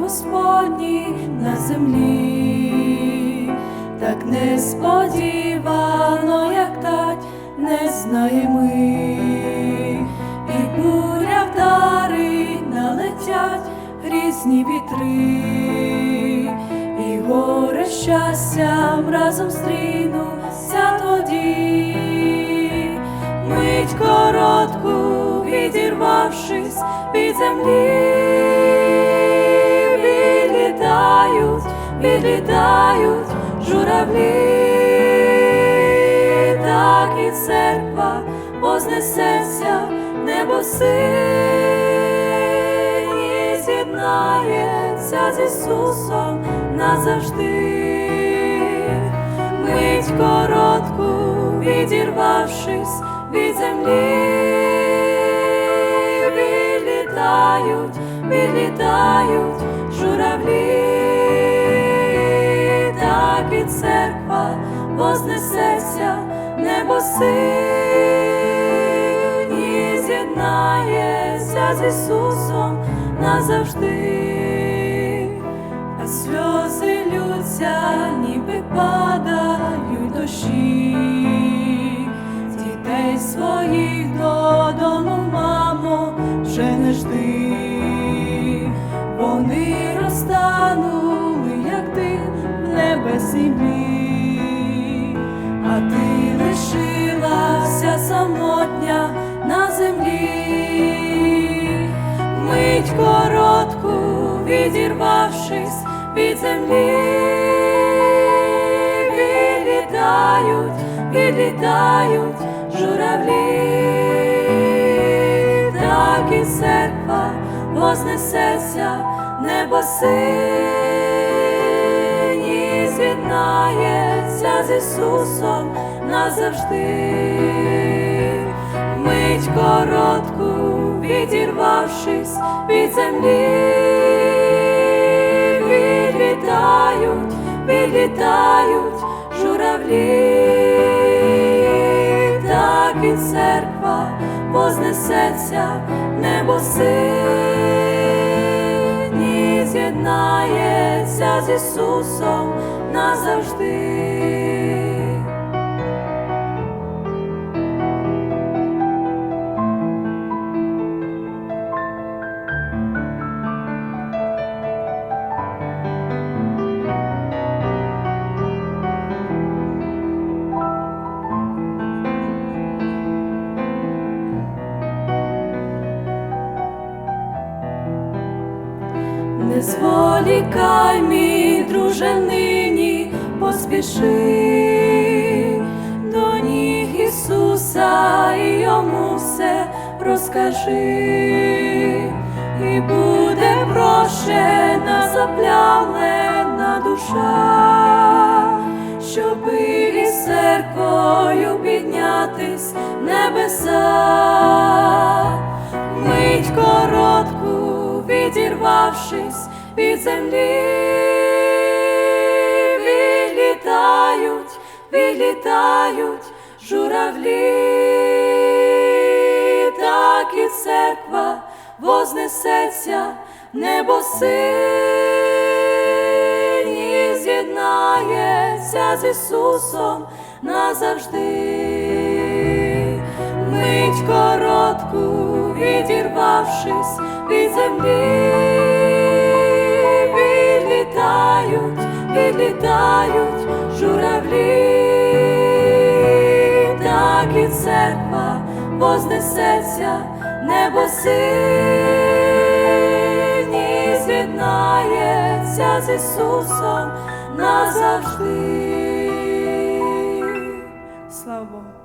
Господній на землі, так несподівано, як тать, не знаємо ми, і буря вдарить, налетять грізні вітри, і горе щастям разом стрінуться тоді, мить коротку, відірвавшись від землі, відлітають, журавлі, так і церква вознесеться небо сині, з'єднається з Ісусом назавжди, мить коротку, відірвавшись від землі, відлітають, відлітають журавлі, так і церква вознесеться небо сині, з'єднається з Ісусом назавжди, а сльози лються, ніби падають дощі, землі, мить коротку, відірвавшись від землі, відлітають, відлітають журавлі, так і церква вознесеться в небо сині, з'єднається з Ісусом назавжди, мить коротку, відірвавшись від землі, відлітають, відлітають журавлі, так і церква вознесеться небо сині, з'єднається з Ісусом назавжди. Зволікай, мій друже, нині поспіши до ніг Ісуса і йому все розкажи, і буде прощена заплявлена душа, щоби із церквою піднятись небеса. Мить коротку, відірвавшись від землі, відлітають, відлітають журавлі, так і церква вознесеться в небо з'єднається з Ісусом назавжди мить коротку, відірвавшись від землі, відлітають, відлітають журавлі, так і церква вознесеться небо сині, з'єднається з Ісусом назавжди. Слава Богу.